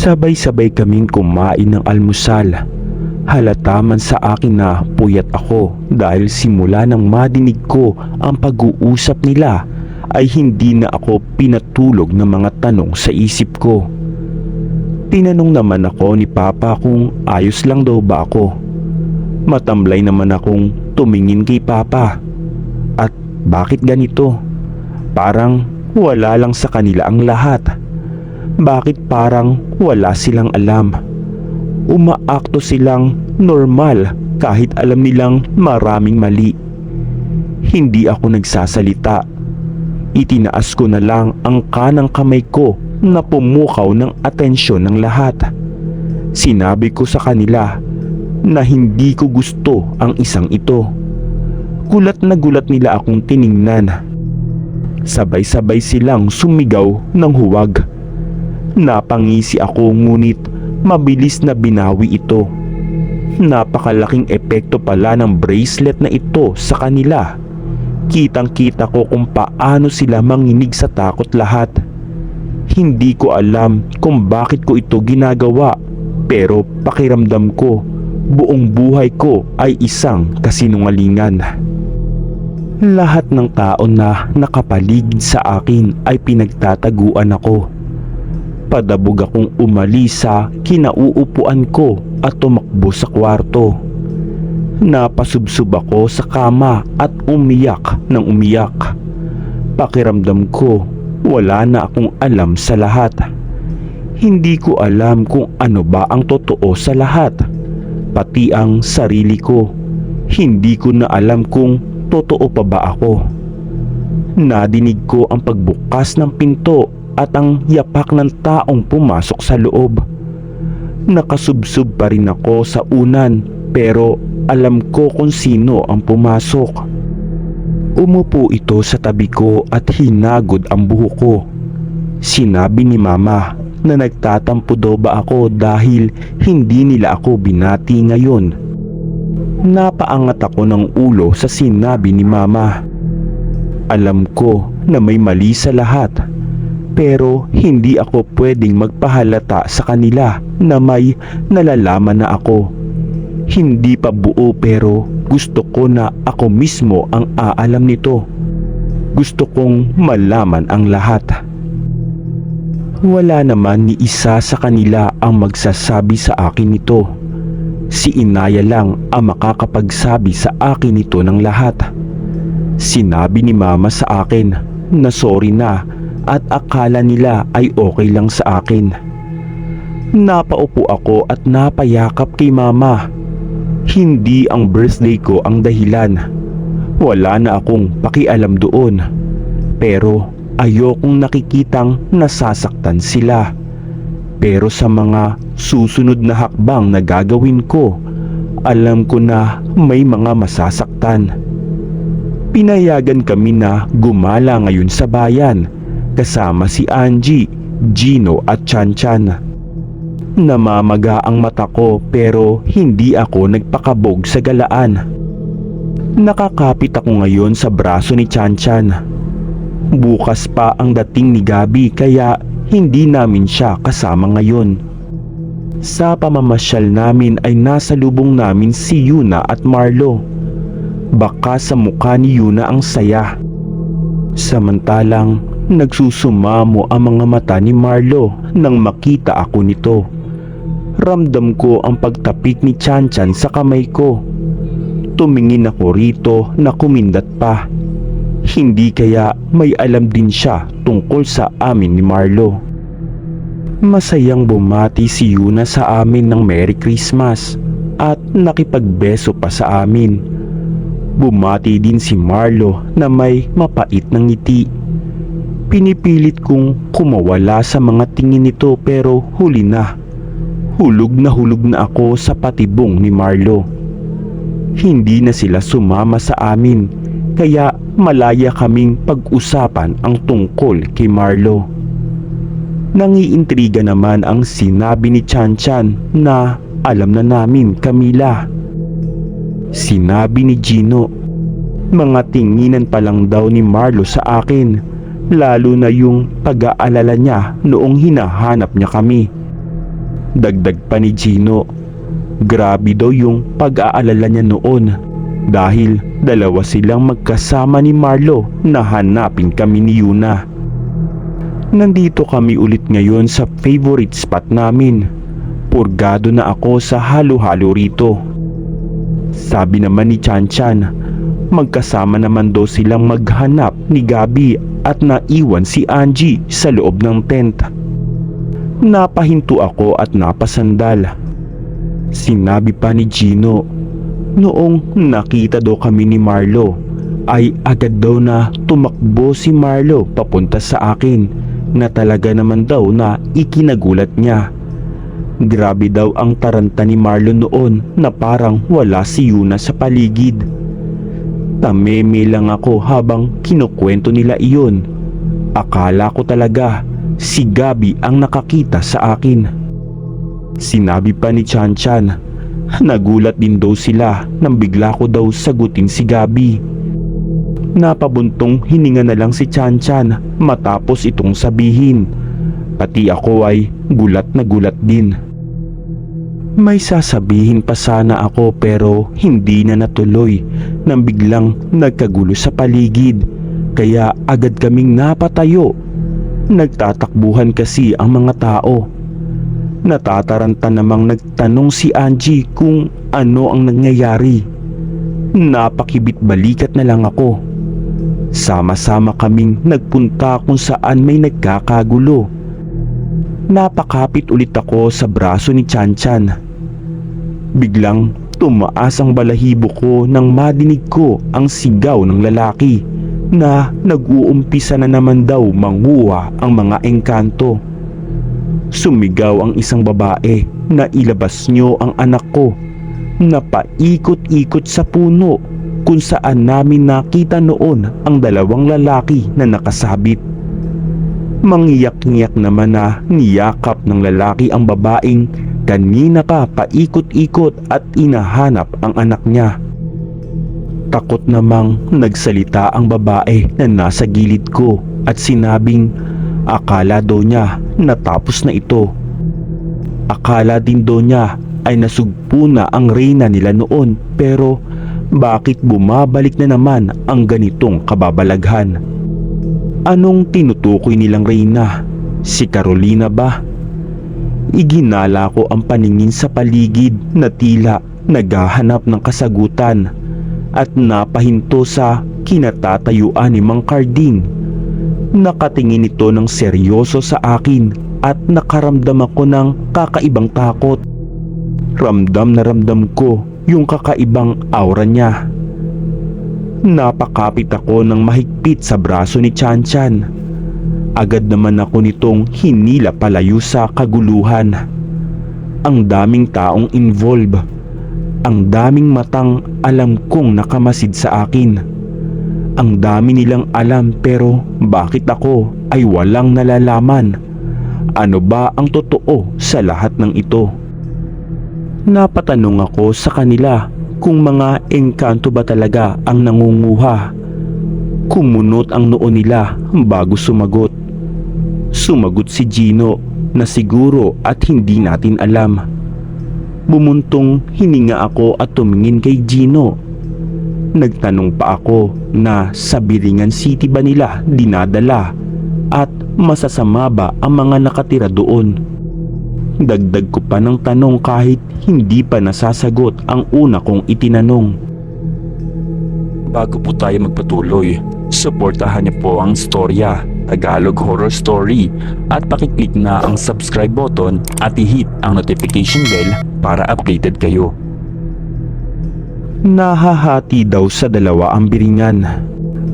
Sabay-sabay kaming kumain ng almusal. Halata man sa akin na puyat ako dahil simula nang madinig ko ang pag-uusap nila ay hindi na ako pinatulog ng mga tanong sa isip ko. Tinanong naman ako ni Papa kung ayos lang daw ba ako. Matamlay naman akong tumingin kay Papa. At bakit ganito? Parang wala lang sa kanila ang lahat. Bakit parang wala silang alam? Umaakto silang normal kahit alam nilang maraming mali. Hindi ako nagsasalita. Itinaas ko na lang ang kanang kamay ko na pumukaw ng atensyon ng lahat. Sinabi ko sa kanila na hindi ko gusto ang isang ito. Gulat na gulat nila akong tiningnan. Sabay-sabay silang sumigaw ng huwag. Napangisi ako ngunit mabilis na binawi ito. Napakalaking epekto pala ng bracelet na ito sa kanila. Kitang kita ko kung paano sila manginig sa takot lahat. Hindi ko alam kung bakit ko ito ginagawa pero pakiramdam ko buong buhay ko ay isang kasinungalingan. Lahat ng tao na nakapaligid sa akin ay pinagtataguan ako. Padabog akong umalis sa kinauupuan ko at tumakbo sa kwarto. Napasubsob ako sa kama at umiyak ng umiyak. Pakiramdam ko wala na akong alam sa lahat. Hindi ko alam kung ano ba ang totoo sa lahat. Pati ang sarili ko. Hindi ko na alam kung totoo pa ba ako. Nadinig ko ang pagbukas ng pinto at ang yapak ng taong pumasok sa loob. Nakasubsob pa rin ako sa unan pero alam ko kung sino ang pumasok. Umupo ito sa tabi ko at hinagod ang buhok ko. Sinabi ni mama na nagtatampo daw ba ako dahil hindi nila ako binati ngayon. Napaangat ako ng ulo sa sinabi ni mama. Alam ko na may mali sa lahat pero hindi ako pwedeng magpahalata sa kanila na may nalalaman na ako. Hindi pa buo pero gusto ko na ako mismo ang aalam nito. Gusto kong malaman ang lahat. Wala naman ni isa sa kanila ang magsasabi sa akin nito. Si Inaya lang ang makakapagsabi sa akin nito ng lahat. Sinabi ni Mama sa akin na sorry na at akala nila ay okay lang sa akin. Napaupo ako at napayakap kay Mama. Hindi ang birthday ko ang dahilan. Wala na akong pakialam doon. Pero ayokong nakikitang nasasaktan sila. Pero sa mga susunod na hakbang na gagawin ko, alam ko na may mga masasaktan. Pinayagan kami na gumala ngayon sa bayan kasama si Angie, Gino at Chan Chan. Namamaga ang mata ko pero hindi ako nagpakabog sa galaan. Nakakapit ako ngayon sa braso ni Chan Chan. Bukas pa ang dating ni Gabi kaya hindi namin siya kasama ngayon. Sa pamamasyal namin ay nasa lubong namin si Yuna at Marlo. Baka sa mukha ni Yuna ang saya. Samantalang nagsusumamo ang mga mata ni Marlo nang makita ako nito. Ramdam ko ang pagtapik ni Chan Chan sa kamay ko. Tumingin ako rito na kumindat pa. Hindi kaya may alam din siya tungkol sa amin ni Marlo. Masayang bumati si Yuna sa amin ng Merry Christmas at nakipagbeso pa sa amin. Bumati din si Marlo na may mapait ng ngiti. Pinipilit kong kumawala sa mga tingin nito pero huli na. Hulog na hulog na ako sa patibong ni Marlo. Hindi na sila sumama sa amin kaya malaya kaming pag-usapan ang tungkol kay Marlo. Nangiintriga naman ang sinabi ni Chan Chan na alam na namin Camila. Sinabi ni Gino, mga tinginan pa lang daw ni Marlo sa akin, lalo na yung pag-aalala niya noong hinahanap niya kami. Dagdag pa ni Gino, grabe daw yung pag-aalala niya noon dahil dalawa silang magkasama ni Marlo na hanapin kami ni Yuna. Nandito kami ulit ngayon sa favorite spot namin. Purgado na ako sa halo-halo rito. Sabi naman ni Chan Chan, magkasama naman daw silang maghanap ni Gabi at naiwan si Angie sa loob ng tent. Napahinto ako at napasandal. Sinabi pa ni Gino, noong nakita daw kami ni Marlo, ay agad daw na tumakbo si Marlo papunta sa akin na talaga naman daw na ikinagulat niya. Grabe daw ang taranta ni Marlo noon na parang wala si Yuna sa paligid. Tameme lang ako habang kinukwento nila iyon. Akala ko talaga si Gabi ang nakakita sa akin. Sinabi pa ni Chan Chan, nagulat din daw sila nang bigla ko daw sagutin si Gabi. Napabuntong hininga na lang si Chan Chan matapos itong sabihin. Pati ako ay gulat na gulat din. May sasabihin pa sana ako pero hindi na natuloy nang biglang nagkagulo sa paligid kaya agad kaming napatayo. Nagtatakbuhan kasi ang mga tao. Natataranta namang nagtanong si Angie kung ano ang nangyayari. Napakibit balikat na lang ako. Sama-sama kaming nagpunta kung saan may nagkakagulo. Napakapit ulit ako sa braso ni Chan Chan. Biglang tumaas ang balahibo ko nang madinig ko ang sigaw ng lalaki na nag-uumpisa na naman daw manguha ang mga engkanto. Sumigaw ang isang babae na ilabas nyo ang anak ko na paikot-ikot sa puno kung saan namin nakita noon ang dalawang lalaki na nakasabit. Mangiyak-ngiyak naman na niyakap ng lalaki ang babaeng kanina pa paikot-ikot at inahanap ang anak niya. Takot namang nagsalita ang babae na nasa gilid ko at sinabing akala daw niya natapos na ito. Akala din daw niya ay nasugpo na ang reyna nila noon pero bakit bumabalik na naman ang ganitong kababalaghan? Anong tinutukoy nilang reyna? Si Carolina ba? Iginala ko ang paningin sa paligid na tila naghahanap ng kasagutan at napahinto sa kinatatayuan ni Mang Carding. Nakatingin ito ng seryoso sa akin at nakaramdam ako ng kakaibang takot. Ramdam na ramdam ko yung kakaibang aura niya. Napakapit ako ng mahigpit sa braso ni Chan Chan. Agad naman ako nitong hinila palayo sa kaguluhan. Ang daming taong involved. Ang daming matang alam kong nakamasid sa akin. Ang dami nilang alam pero bakit ako ay walang nalalaman? Ano ba ang totoo sa lahat ng ito? Napatanong ako sa kanila kung mga engkanto ba talaga ang nangunguha. Kumunot ang noo nila bago sumagot. Sumagot si Gino na siguro at hindi natin alam. Bumuntong hininga ako at tumingin kay Gino. Nagtanong pa ako na sa Biringan City ba nila dinadala at masasama ba ang mga nakatira doon. Dagdag ko pa ng tanong kahit hindi pa nasasagot ang una kong itinanong. Bago po tayo magpatuloy, suportahan niyo po ang storya Tagalog Horror Story at pakiclick na ang subscribe button at i-hit ang notification bell para updated kayo. Nahahati daw sa dalawa ang biringan,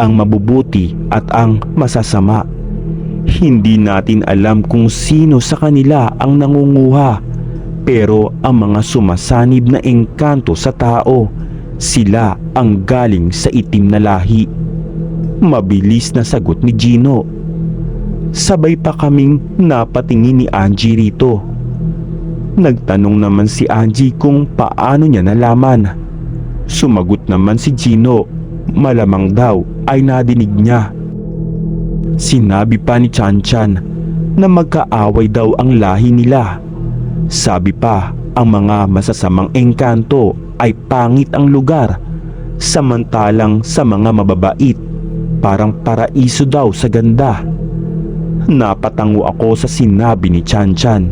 ang mabubuti at ang masasama. Hindi natin alam kung sino sa kanila ang nangunguha pero ang mga sumasanib na engkanto sa tao, sila ang galing sa itim na lahi. Mabilis na sagot ni Gino. Sabay pa kaming napatingin ni Angie rito. Nagtanong naman si Angie kung paano niya nalaman. Sumagot naman si Gino, malamang daw ay nadinig niya. Sinabi pa ni Chan Chan na magkaaway daw ang lahi nila. Sabi pa, ang mga masasamang engkanto ay pangit ang lugar, samantalang sa mga mababait, parang paraiso daw sa ganda. Napatango ako sa sinabi ni Chan Chan.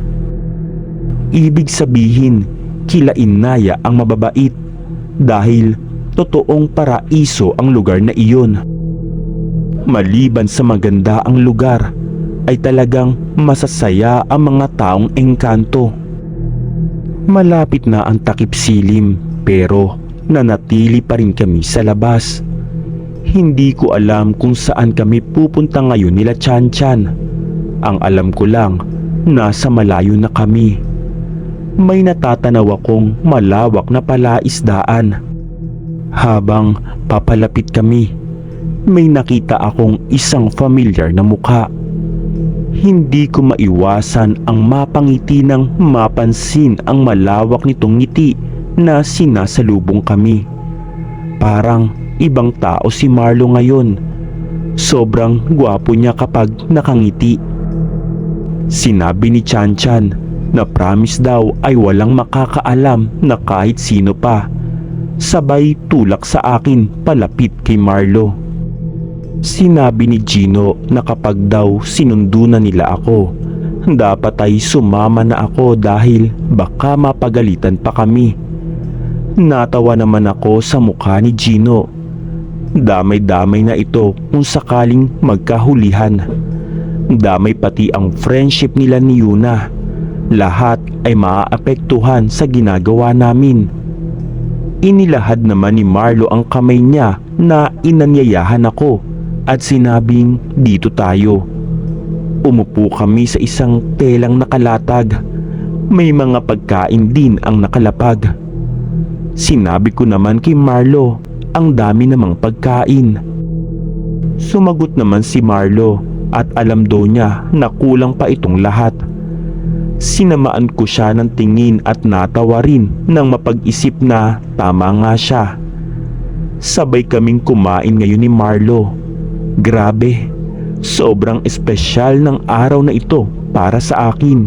Ibig sabihin, kila Inaya ang mababait dahil totoong paraiso ang lugar na iyon. Maliban sa maganda ang lugar, ay talagang masasaya ang mga taong engkanto. Malapit na ang takip silim pero nanatili pa rin kami sa labas. Hindi ko alam kung saan kami pupunta ngayon nila Chan Chan. Ang alam ko lang, nasa malayo na kami. May natatanaw akong malawak na palaisdaan. Habang papalapit kami, may nakita akong isang familiar na mukha. Hindi ko maiwasan ang mapangiti ng mapansin ang malawak nitong ngiti na sinasalubong kami. Parang ibang tao si Marlo ngayon. Sobrang gwapo niya kapag nakangiti. Sinabi ni Chan Chan na promise daw ay walang makakaalam na kahit sino pa. Sabay tulak sa akin palapit kay Marlo. Sinabi ni Gino na kapag daw sinundo na nila ako, dapat ay sumama na ako dahil baka mapagalitan pa kami. Natawa naman ako sa mukha ni Gino. Damay-damay na ito kung sakaling magkahulihan. Damay pati ang friendship nila ni Yuna. Lahat ay maaapektuhan sa ginagawa namin. Inilahad naman ni Marlo ang kamay niya na inanyayahan ako at sinabing dito tayo. Umupo kami sa isang telang nakalatag. May mga pagkain din ang nakalapag. Sinabi ko naman kay Marlo, ang dami namang pagkain. Sumagot naman si Marlo at alam daw niya na kulang pa itong lahat. Sinamaan ko siya ng tingin at natawa rin nang mapag-isip na tama nga siya. Sabay kaming kumain ngayon ni Marlo. Grabe, sobrang espesyal ng araw na ito para sa akin.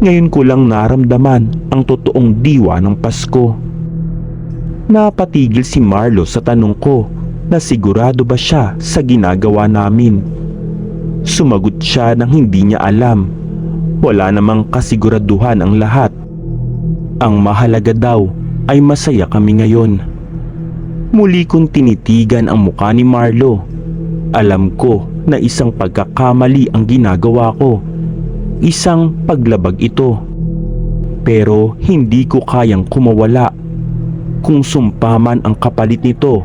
Ngayon ko lang naramdaman ang totoong diwa ng Pasko. Napatigil si Marlo sa tanong ko na sigurado ba siya sa ginagawa namin. Sumagot siya nang hindi niya alam. Wala namang kasiguraduhan ang lahat. Ang mahalaga daw ay masaya kami ngayon. Muli kong tinitigan ang mukha ni Marlo. Alam ko na isang pagkakamali ang ginagawa ko. Isang paglabag ito. Pero hindi ko kayang kumawala. Kung sumpaman ang kapalit nito,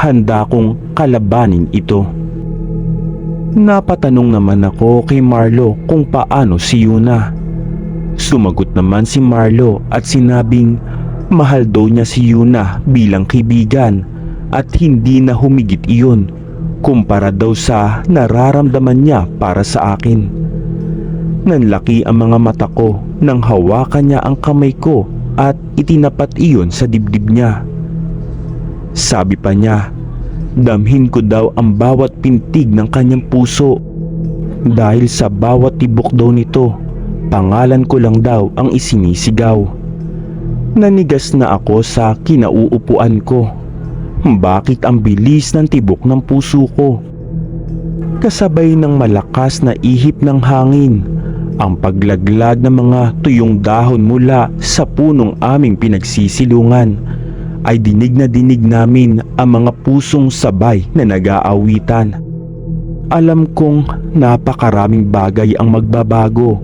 handa kong kalabanin ito. Napatanong naman ako kay Marlo kung paano si Yuna. Sumagot naman si Marlo at sinabing mahal daw niya si Yuna bilang kaibigan at hindi na humigit iyon kumpara daw sa nararamdaman niya para sa akin. Nanlaki ang mga mata ko nang hawakan niya ang kamay ko at itinapat iyon sa dibdib niya. Sabi pa niya, damhin ko daw ang bawat pintig ng kanyang puso. Dahil sa bawat tibok daw nito, pangalan ko lang daw ang isinisigaw. Nanigas na ako sa kinauupuan ko. Bakit ang bilis ng tibok ng puso ko? Kasabay ng malakas na ihip ng hangin, ang paglaglag ng mga tuyong dahon mula sa punong aming pinagsisilungan ay dinig na dinig namin ang mga pusong sabay na nag-aawitan. Alam kong napakaraming bagay ang magbabago.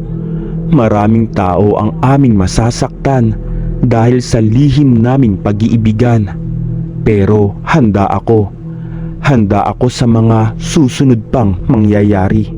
Maraming tao ang aming masasaktan dahil sa lihim naming pag-iibigan. Pero handa ako. Handa ako sa mga susunod pang mangyayari.